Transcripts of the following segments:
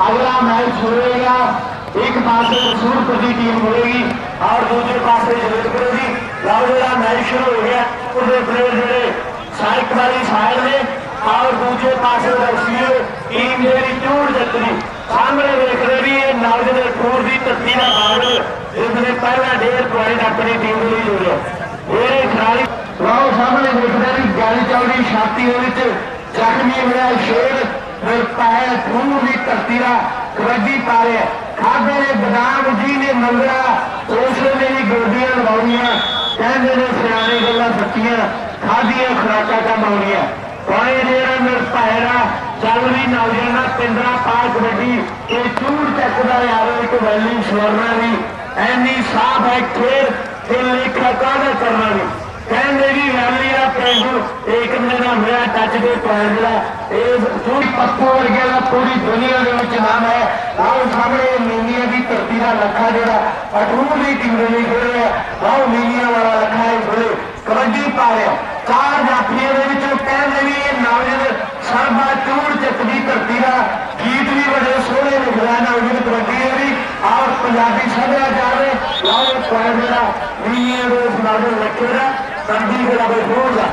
अगला मैच होएगा एक पास सूरपुर की टीम होएगी और दूसरे पास जवेदपुर की ਲਓ ਜਿਹੜਾ ਮੈਚ ਸ਼ੁਰੂ ਹੋ ਗਿਆ ਉਹਦੇ ਪਲੇਅਰ ਜਿਹੜੇ ਸਾਈਕ ਵਾਲੀ ਸਾਈਡ ਨੇ ਔਰ ਦੂਜੇ ਪਾਸੇ ਦਰਸ਼ੀਏ ਟੀਮ ਜਿਹੜੀ ਚੂੜ ਜਿੱਤਦੀ ਸਾਹਮਣੇ ਵੇਖ ਰਹੇ ਵੀ ਇਹ ਨਲਦ ਦੇ ਟੂਰ ਦੀ ਧਰਤੀ ਦਾ ਬਾਦਲ ਜਿਸ ਨੇ ਪਹਿਲਾ ਡੇਢ ਪੁਆਇੰਟ ਆਪਣੀ ਟੀਮ ਦੇ ਲਈ ਜੋੜਿਆ ਇਹ ਖਿਡਾਰੀ ਲਓ ਸਾਹਮਣੇ ਵੇਖਦੇ ਵੀ ਗੱਲ ਚੌੜੀ ਛਾਤੀ ਦੇ ਵਿੱਚ ਜ਼ਖਮੀ ਹੋਇਆ ਸ਼ੇਰ ਫਿਰ ਪਾਇਆ ਟੂਰ ਦੀ ਧਰਤੀ ਕਬੱਡੀ ਪਾ ਖਾਦੇ ਨੇ ਬਦਾਮ, ਜੀ ਨੇ ਮੰਗਰਾ, ਉਸ ਨੇ ਵੀ ਗੋਡੀਆਂ ਲਵਾਉਣੀਆਂ। ਕਹਿੰਦੇ ਨੇ ਸਿਆਣੇ ਗੱਲਾਂ ਸੱਚੀਆਂ ਖਾਦੀਆਂ ਖਰਾਕਾਂ ਕੰਮ ਆਉਣੀਆਂ ਪਾਏ ਜਿਹੜਾ ਮੇਰ ਭਾਇਰਾ ਚੱਲ ਵੀ ਨਾਲ ਪਿੰਦਰਾ ਪਾਰ ਕਬੱਡੀ, ਇਹ ਚੂੜ ਚੱਕਦਾ ਯਾਰ ਇੱਕ ਵੈਲੀ ਸਵਰਨਾ ਵੀ। ਐਨੀ ਸਾਫ਼ ਹੈ ਖੇਡ ਕਿ ਲੇਖਾ ਕਾਹਦਾ ਕਰਨਾ ਨਹੀਂ ਕਹਿੰਦੇ ਵੀ ਵੈਲੀ ਦਾ ਪ੍ਰੈਸ਼ਰ ਇੱਕ ਦਿਨ ਦਾ ਹੋਇਆ ਟੱਚ ਦੇ ਪੁਆਇੰਟ ਦਾ। ਇਹ ਪੂਰੀ ਪੱਪੂ ਵਰਗੇ ਦਾ ਪੂਰੀ ਦੁਨੀਆ ਦੇ ਵਿੱਚ ਨਾਮ ਹੈ। ਆਓ ਸਾਹਮਣੇ ਮੀਨੀਆ ਦੀ ਧਰਤੀ ਦਾ ਲੱਖਾ ਜਿਹੜਾ ਅਟੂਰ ਦੀ ਟੀਮ ਦੇ ਲਈ ਖੇਡ ਰਿਹਾ ਆਓ ਮੀਨੀਆ ਵਾਲਾ ਲੱਖਾ ਹੈ ਬੋਲੇ ਕਬੱਡੀ ਪਾ ਰਿਹਾ। ਚਾਰ ਜਾਫੀਆਂ ਦੇ ਵਿੱਚੋਂ ਕਹਿੰਦੇ ਵੀ ਇਹ ਨਾਮਜ਼ਦ ਸਰਬਾ ਚੂੜ ਚੱਕ ਦੀ ਧਰਤੀ ਦਾ ਗੀਤ ਵੀ ਬੜੇ ਸੋਹਣੇ ਲਿਖਦਾ ਨਾਮਜ਼ਦ ਕਬੱਡੀ ਦੇ ਵੀ ਔਰ ਪੰਜਾਬੀ ਸੱਭਿਆਚਾਰ ਦੇ ਆਓ ਪੁਆਇੰਟ ਜਿਹੜਾ ਮੀਨੀਆ ਦੇ ਉਸ ਨਾਮਜ਼ਦ ਲੱਖੇ ਦਾ ਕੰਦੀ ਜਿਹੜਾ ਬਖੂਰ ਦਾ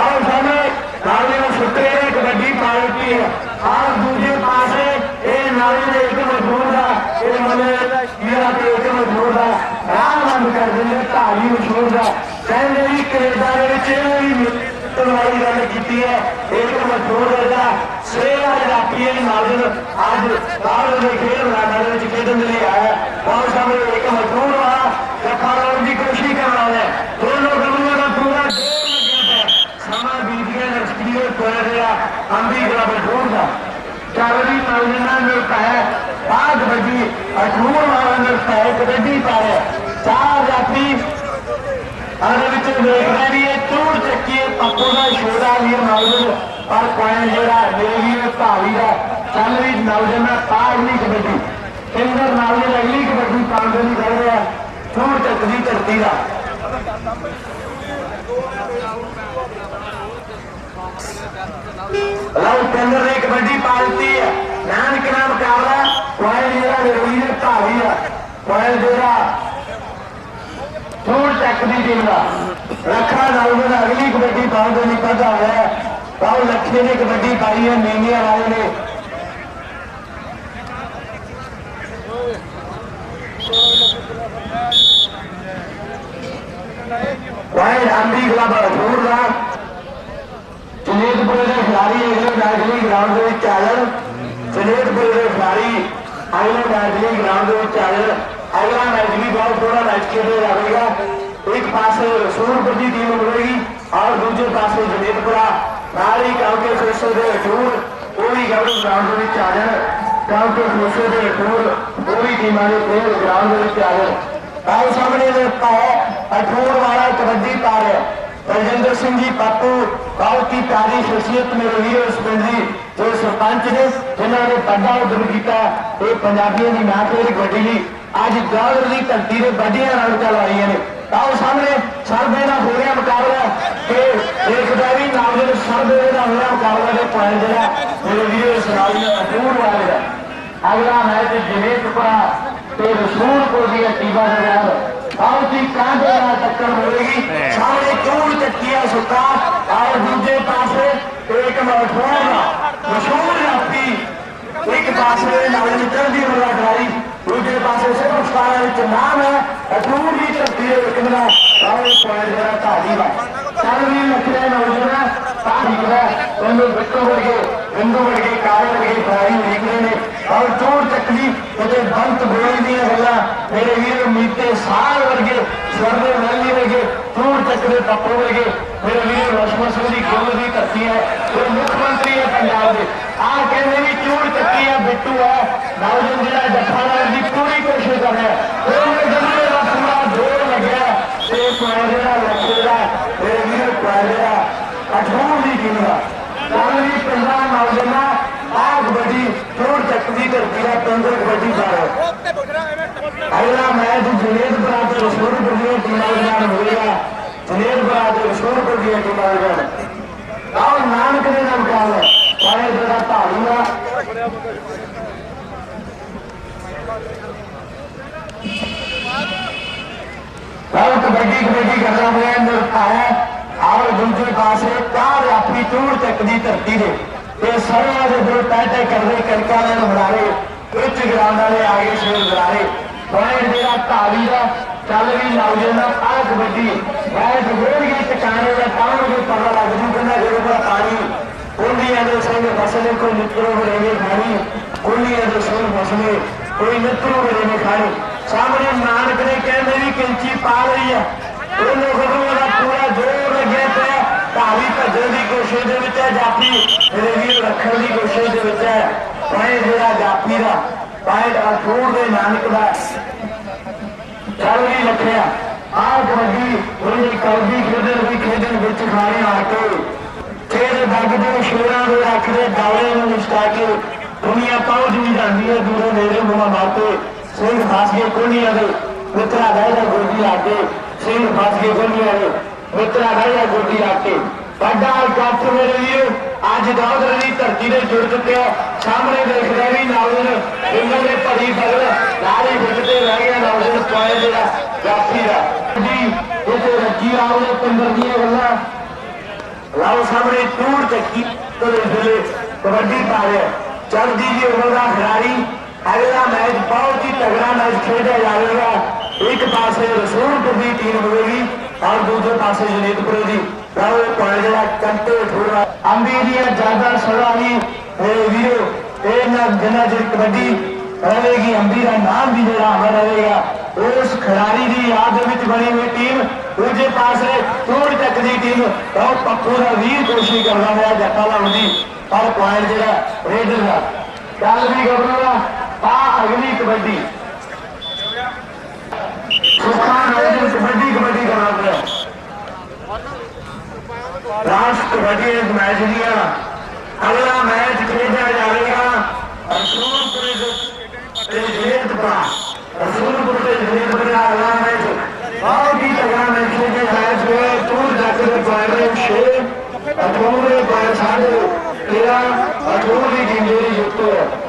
ਆਓ ਸਾਹਮਣੇ, ਨਾਲੇ ਨੂੰ ਸੁੱਤੇ ਨੇ ਕਬੱਡੀ ਪਾਰਟੀ ਹੈ। ਆਹ ਦੂਜੇ ਪਾਸੇ ਇਹ ਨਾਲੇ ਦੇ ਇੱਕ ਮਜ਼ਦੂਰ ਦਾ ਇਹ ਮਨੇ ਜਿਹੜਾ ਤੇ ਇੱਕ ਮਜ਼ਦੂਰ ਦਾ ਰਾਹ ਬੰਦ ਕਰ ਦਿੰਦੇ ਮਸ਼ਹੂਰ ਦਾ ਕਹਿੰਦੇ ਵੀ ਕੈਨੇਡਾ ਦੇ ਵਿੱਚ ਵੀ ਤਲਵਾਰੀ ਗੱਲ ਕੀਤੀ ਹੈ। ਇੱਕ ਮਜ਼ਦੂਰ ਦਾ ਸੇ ਅੱਜ ਰਾਤੀ ਇਹ ਨਾਲੇ ਅੱਜ ਬਾਹਰ ਦੇ ਖੇਡ ਮੈਦਾਨ ਦੇ ਵਿੱਚ ਖੇਡਣ ਦੇ ਲਈ ਆਇਆ ਬਹੁਤ ਸਾਹਮਣੇ ਇੱਕ ਮਜ਼ਦੂਰ ਆ। ਰੱਖਾ ਲਾਉਣ ਦੀ ਕੋਸ਼ਿਸ਼ ਕਰ ਰਿਹਾ ਹੈ ਦੋਨੋਂ ਗੱਲਾਂ ਦਾ ਪੂਰਾ ਜੋਰ ਲੱਗਿਆ ਹੈ ਸਮਾਂ ਬੀਤ ਗਿਆ ਰਸਤੀਏ ਕੋਲ ਰਿਹਾ ਅੰਬੀ ਗਲਾ ਬਠੂਰ ਦਾ ਚਾਵਲੀ ਨੌਜਵਾਨਾਂ ਨੇ ਪਾਇਆ ਬਾਗ ਵੱਜੀ ਅਠੂਰ ਵਾਲਾ ਨੇ ਪਾਇਆ ਕਬੱਡੀ ਪਾਇਆ ਚਾਰ ਜਾਤੀ ਅਰੇ ਵਿੱਚ ਵੇਖਦੇ ਵੀ ਇਹ ਚੂੜ ਚੱਕੀ ਪੱਪੂ ਦਾ ਛੋੜਾ ਵੀਰ ਨੌਜਵਾਨ। ਪਰ ਕੋਈ ਜਿਹੜਾ ਮੇਰੇ ਵੀਰ ਭਾਵੀ ਦਾ ਚੱਲ ਵੀ ਨੌਜਵਾਨਾਂ ਪਾੜ ਨਹੀਂ ਕਬੱਡੀ। ਇੰਦਰ ਨੌਜਵਾਨ ਅਗਲੀ ਕਬੱਡੀ ਪਾਉਂਦੇ ਨਹੀਂ ਕਰ ਰਿਹਾ ਚੂੜ ਚੱਕਦੀ ਧਰਤੀ ਦਾ ਲਓ ਕੇਂਦਰ ਨੇ ਕਬੱਡੀ ਪਾਲਤੀ ਹੈ ਨਾਨਕ ਨਾਮ ਮੁਕਾਬਲਾ ਕੋਈ ਜਿਹੜਾ ਵੀਰ ਭਾਵੀ ਆ ਕੋਈ ਜਿਹੜਾ ਥੋੜ ਚੱਕ ਦੀ ਟੀਮ ਦਾ ਰੱਖਾ ਨਾਲੋਂ ਦਾ ਅਗਲੀ ਕਬੱਡੀ ਪਾਉਂਦੇ ਨਹੀਂ ਪਤਾ ਹੋਇਆ ਪਾਉ ਲੱਖੇ ਨੇ ਕਬੱਡੀ ਪਾਈ ਹੈ ਮੀਨੀਆ ਵਾਲੇ ਨੇ ਵਾਇਰ ਅੰਬੀ ਕਲੱਬ ਹਜ਼ੂਰ ਦਾ ਜਨੇਤਪੁਰ ਦੇ ਖਿਡਾਰੀ ਅਗਲੇ ਮੈਚ ਗਰਾਊਂਡ ਦੇ ਵਿੱਚ ਆ ਜਾਣ। ਜਨੇਤਪੁਰ ਦੇ ਖਿਡਾਰੀ ਅਗਲੇ ਮੈਚ ਗਰਾਊਂਡ ਦੇ ਵਿੱਚ ਆ ਜਾਣ। ਅਗਲਾ ਮੈਚ ਵੀ ਬਹੁਤ ਸੋਹਣਾ ਮੈਚ ਖੇਡਿਆ ਜਾਵੇਗਾ। ਇੱਕ ਪਾਸੇ ਰਸੂਲਪੁਰ ਦੀ ਟੀਮ ਹੋਵੇਗੀ ਔਰ ਦੂਜੇ ਪਾਸੇ ਜਨੇਤਪੁਰਾ ਨਾਲ ਹੀ ਕਾਉਂਕੇ ਖੁਸ਼ੋ ਦੇ ਹਜ਼ੂਰ ਉਹ ਵੀ ਗਰਾਊਂਡ ਦੇ ਵਿੱਚ ਆ ਜਾਣ। ਕਾਉਂਕੇ ਖੁਸ਼ੋ ਦੇ ਹਜ਼ੂਰ ਉਹ ਵੀ ਟੀਮਾਂ ਦੇ ਪਲੇਅਰ ਗਰਾਊਂਡ ਦੇ ਵਿੱਚ ਆ ਜਾਣ। ਆਓ ਸਾਹਮਣੇ ਦੇਖਤਾ ਹੈ ਅਠੂਰ ਵਾਲਾ ਕਬੱਡੀ ਪਾ ਰਿਹਾ ਬਲਜਿੰਦਰ ਸਿੰਘ ਜੀ, ਬਾਪੂ, ਬਹੁਤ ਹੀ ਪਿਆਰੀ ਸ਼ਖਸੀਅਤ ਮੇਰੇ ਵੀਰ ਇਸ ਪਿੰਡ ਦੀ, ਜੋ ਸਰਪੰਚ ਨੇ, ਜਿਨ੍ਹਾਂ ਨੇ ਵੱਡਾ ਉਦਮ ਕੀਤਾ, ਇਹ ਪੰਜਾਬੀਆਂ ਦੀ ਨਾਥੇਰੀ ਗੱਡੀ ਲਈ ਅੱਜ ਗੌਰ ਦੀ ਧਰਤੀ ਦੇ ਵੱਡੀਆਂ ਰੌਣਕਾਂ ਲਾਈਆਂ ਨੇ। ਆਓ ਸਾਹਮਣੇ ਸਰਬੇ ਦਾ ਹੋ ਰਿਹਾ ਮੁਕਾਬਲਾ, ਤੇ ਦੇਖਦਾ ਵੀ ਨਾਲ ਦੇ ਸਰਬੇ ਦਾ ਹੋਇਆ ਮੁਕਾਬਲਾ ਦੇ ਪੁਆਇੰਟ ਜਿਹੜਾ, ਮੇਰੇ ਵੀਰ ਸਰਾਲੀ ਦਾ ਅਟੂਰ ਵਾਲੇ ਦਾ ਅਗਲਾ ਮੈਚ ਜਨੇਤਪੁਰਾ ਤੇ ਰਸੂਲਪੁਰ ਦੀਆਂ ਟੀਮਾਂ ਦੇ ਨਾਲ ਬਹੁਤ ਹੀ ਕਾਂਡੇ ਨਾਲ ਟੱਕਰ ਹੋਵੇਗੀ ਸਾਹਮਣੇ ਚੂੜ ਚੱਕੀਆ ਸੁੱਤਾ ਔਰ ਦੂਜੇ ਪਾਸੇ ਇੱਕ ਮਸ਼ਹੂਰ ਮਸ਼ਹੂਰ ਜਾਤੀ ਇੱਕ ਪਾਸੇ ਨਾਲ ਚੜ੍ਹਦੀ ਵਾਲਾ ਖਿਡਾਰੀ ਦੂਜੇ ਪਾਸੇ ਸਿਰਫ ਸਤਾਰਾਂ ਵਿੱਚ ਨਾਮ ਹੈ ਅਟੂਰ ਦੀ ਦੇ ਇੱਕ ਦਿਨ ਆਵੇ ਪੁਆਇੰਟ ਜਿਹੜਾ ਢਾਲੀ ਦਾ ਚੱਲ ਵੀ ਲੱਖੇ ਨੌਜਵਾਨ ਤਾਂ ਨਿਕਦਾ ਉਹਨੂੰ ਬਿੱਟੂ ਵਰਗੇ ਬਿੰਦੂ ਵਰਗੇ ਕਾਲੇ ਵਰਗੇ ਖਿਡਾਰੀ ਨਿਕਲੇ ਨੇ। ਔਰ ਚੋਰ ਚੱਕਲੀ ਉਹਦੇ ਬੰਤ ਬੋਲੀ ਦੀਆਂ ਗੱਲਾਂ ਮੇਰੇ ਵੀਰ ਮੀਤੇ ਸਾਲ ਵਰਗੇ, ਸਵਰਨੇ ਵੈਲੀ ਵਰਗੇ ਚੋਰ ਚੱਕਦੇ ਪੱਪੂ ਵਰਗੇ ਮੇਰੇ ਵੀਰ ਰਸ਼ਮਾ ਸਿੰਘ ਦੀ ਗੁੱਲ ਦੀ ਧਰਤੀ ਹੈ ਉਹ ਮੁੱਖ ਮੰਤਰੀ ਹੈ ਪੰਜਾਬ ਦੇ। ਆਹ ਕਹਿੰਦੇ ਵੀ ਚੋਰ ਚੱਕੀ ਹੈ ਬਿੱਟੂ ਹੈ ਨੌਜਵਾਨ ਜਿਹੜਾ ਜੱਫਾ ਲਾਉਣ ਦੀ ਪੂਰੀ ਕੋਸ਼ਿਸ਼ ਕਰ ਰਿਹਾ। ਉਹਨੇ ਜੰਮੇ ਦਾ ਪੂਰਾ ਜੋਰ ਲੱਗਿਆ। ਤੇ ਕੋਈ ਜਿਹੜਾ ਲੱਖੇ ਦਾ ਮੇਰੇ ਵੀਰ ਕੋਈ ਜਿਹੜਾ ਅਠੂਰ ਦੀ ਟੀਮ ਦਾ ਕੱਲ ਵੀ ਪੰਜਾਬ ਨੌਜਵਾਨਾਂ ਆਹ ਕਬੱਡੀ ਚੋਰ ਚੱਕ ਦੀ ਧਰਤੀ ਦਾ ਪੰਦਰ ਕਬੱਡੀ ਬਾਰ ਅਗਲਾ ਮੈਚ ਜੁਨੇਦ ਬਰਾਦਰ ਰਸੂਲਪੁਰ ਦੀਆਂ ਟੀਮਾਂ ਦੇ ਨਾਲ ਹੋਏਗਾ ਜੁਨੇਦ ਬਰਾਦਰ ਰਸੂਲਪੁਰ ਦੀਆਂ ਟੀਮਾਂ ਦੇ ਨਾਲ ਆਹ ਨਾਨਕ ਦੇ ਨਾਲ ਮੁਕਾਬਲਾ ਸਾਰੇ ਜਿਹੜਾ ਧਾਰੂ ਆ ਬਹੁਤ ਕਬੱਡੀ ਕਬੱਡੀ ਕਰਦਾ ਹੋਇਆ ਨਿਰਤਾ ਹੈ ਔਰ ਦੂਜੇ ਪਾਸੇ ਕਾਰ ਆਪਣੀ ਟੂਰ ਤੱਕ ਦੀ ਧਰਤੀ ਦੇ ਤੇ ਸਰਵਾ ਦੇ ਦੋ ਟੈਟੇ ਕਰਦੇ ਕਣਕਾਂ ਦੇ ਬਰਾਰੇ ਉੱਚ ਗਰਾਊਂਡ ਵਾਲੇ ਆਗੇ ਸ਼ੇਰ ਬਰਾਰੇ ਪੁਆਇੰਟ ਜਿਹੜਾ ਢਾਲੀ ਦਾ ਚੱਲ ਵੀ ਲੱਗ ਜਾਂਦਾ ਆ ਕਬੱਡੀ। ਬੈਠ ਗੋਲੀਆਂ ਟਿਕਾਣੇ ਦਾ ਤਾਂ ਨੂੰ ਪਤਾ ਲੱਗ ਜੂ, ਕਹਿੰਦਾ ਜਦੋਂ ਦਾ ਪਾਣੀ ਕੁੰਡੀਆਂ ਦੇ ਸਿੰਘ ਫਸਲੇ ਕੋਈ ਨਿਕਲੋ ਬਰੇਵੇਂ ਖਾਣੀ ਕੁੰਡੀਆਂ ਦੇ ਸਿੰਘ ਫਸਲੇ ਕੋਈ ਨਿਕਲੋ ਬਰੇਵੇਂ ਖਾਣੀ। ਸਾਹਮਣੇ ਨਾਨਕ ਨੇ ਕਹਿੰਦੇ ਵੀ ਕੈਂਚੀ ਪਾ ਲਈ ਆ। ਉਹਨੇ ਖਤਮ ਦਾ ਪੂਰਾ ਜ਼ੋਰ ਲੱਗਿਆ ਪਿਆ ਢਾਲੀ ਭੱਜਣ ਦੀ ਕੋਸ਼ਿਸ਼ ਦੇ ਵਿੱਚ ਹੈ ਜਾਪੀ ਰੇਵੀ ਰੱਖਣ ਦੀ ਕੋਸ਼ਿਸ਼ ਦੇ ਵਿੱਚ ਹੈ ਪਾਏ ਜਿਹੜਾ ਜਾਪੀ ਦਾ। ਪਾਏ ਅਖੂਰ ਦੇ ਨਾਨਕ ਦਾ। ਚੱਲ ਵੀ ਆਹ ਕਬੱਡੀ ਉਹਦੀ ਕਬੱਡੀ ਖੇਡਣ ਵੀ ਖੇਡਣ ਵਿੱਚ ਖਾਣੇ ਆ ਕੇ। ਤੇਰੇ ਦਗਦੇ ਸ਼ੇਰਾਂ ਦੇ ਰੱਖਦੇ ਦਾਲੇ ਨੂੰ ਨਿਸ਼ਟਾ ਕੇ ਦੁਨੀਆ ਪਹੁੰਚ ਵੀ ਜਾਂਦੀ ਹੈ? ਦੂਰੋਂ ਨੇੜੇ ਮੁਮਾ ਮਾਤੇ ਸਿੰਘ ਫਸ ਕੇ ਕੋਲੀਆਂ ਦੇ ਮਿੱਤਰਾ ਬਹਿਦਾ ਗੋਦੀ ਆ ਕੇ। ਸਿੰਘ ਫਸ ਕੇ ਕੋਲੀਆਂ ਦੇ ਮਿੱਤਰਾ ਬਹਿਦਾ ਗੋਦੀ ਆ ਕੇ। ਵੱਡਾ ਇਕੱਠ ਮੇਰੇ ਵੀਰ, ਅੱਜ ਦਾਦਰ ਦੀ ਧਰਤੀ ਤੇ ਜੁੜ ਚੁੱਕਿਆ। ਸਾਹਮਣੇ ਦੇਖਦੇ ਵੀ ਨਾਵਲ ਇਹਨਾਂ ਦੇ ਭਰੀ ਫਗਲ ਨਾਲੇ ਫੁੱਟਦੇ ਰਹਿ ਗਿਆ ਨਾਵਲ ਪਾਏ ਜਿਹੜਾ, ਜਾਫੀ ਦਾ। ਜੀ ਇਹ ਰੱਜੀ ਆਉ ਨੇ ਪਿੰਦਰ ਦੀਆਂ ਗੱਲਾਂ। ਲਾਓ ਸਾਹਮਣੇ ਟੂਰ ਚੱਕੀ ਤੇ ਜ਼ਿਲ੍ਹੇ ਕਬੱਡੀ ਪਾ ਰਿਹਾ। ਚੜਦੀ ਦੀ ਉਮਰ ਦਾ ਖਿਡਾਰੀ, ਅਗਲਾ ਮੈਚ ਬਹੁਤ ਹੀ ਤਗੜਾ ਮੈਚ ਖੇਡਿਆ ਜਾਵੇਗਾ ਇੱਕ ਪਾਸੇ ਰਸੂਲਪੁਰ ਦੀ ਟੀਮ ਹੋਵੇਗੀ। ਔਰ ਦੂਜੇ ਪਾਸੇ ਜਨੀਤਪੁਰ ਦੀ ਲਾਓ ਇਹ ਜਿਹੜਾ ਕੰਟੇ ਠੋੜਾ ਅੰਬੀ ਦੀਆਂ ਜ਼ਿਆਦਾ ਸੜਾਣੀ ਇਹ ਵੀਰੋ, ਇਹ ਨਾ ਜਿੰਨਾ ਚਿਰ ਕਬੱਡੀ ਰਹੇਗੀ ਅੰਬੀ ਦਾ ਨਾਮ ਵੀ ਜਿਹੜਾ ਅਮਰ ਰਹੇਗਾ, ਉਸ ਖਿਡਾਰੀ ਦੀ ਯਾਦ ਵਿੱਚ ਬਣੀ ਹੋਈ ਟੀਮ ਦੂਜੇ ਪਾਸੇ ਟੂਰ ਤੱਕ ਦੀ ਟੀਮ, ਉਹ ਪੱਪੂ ਦਾ ਵੀਰ ਕੋਸ਼ਿਸ਼ ਕਰਦਾ ਹੋਇਆ ਜੱਟਾ ਲਾਉਣ ਦੀ ਪਰ ਪੁਆਇੰਟ ਜਿਹੜਾ ਰੇਡਰ ਦਾ। ਚੱਲ ਵੀ ਗੱਭਰੂ ਆ ਅਗਲੀ ਕਬੱਡੀ ਸੁਖਾਨ ਰੇਡਰ ਕਬੱਡੀ ਕਬੱਡੀ ਕਰਾ ਰਿਹਾ ਲਾਸਟ ਕਬੱਡੀ ਇਸ ਮੈਚ ਦੀਆਂ। ਅਗਲਾ ਮੈਚ ਖੇਡਿਆ ਜਾਵੇਗਾ ਅਸੂਲਪੁਰ ਤੇ ਜੇਤਪੁਰਾ। ਅਸੂਲਪੁਰ ਤੇ ਜੇਤਪੁਰਾ ਦਾ ਅਗਲਾ ਮੈਚ। ਬਹੁਤ ਹੀ ਤਗੜਾ ਮੈਚ ਖੇਡਿਆ ਮੈਚ ਟੂਰ ਜੱਟ ਦੇ ਪੁਆਇੰਟ 6 ਅਠੂਰ ਦੇ ਪੁਆਇੰਟ 13 ਅਠੂਰ ਦੀ ਟੀਮ ਜਿਹੜੀ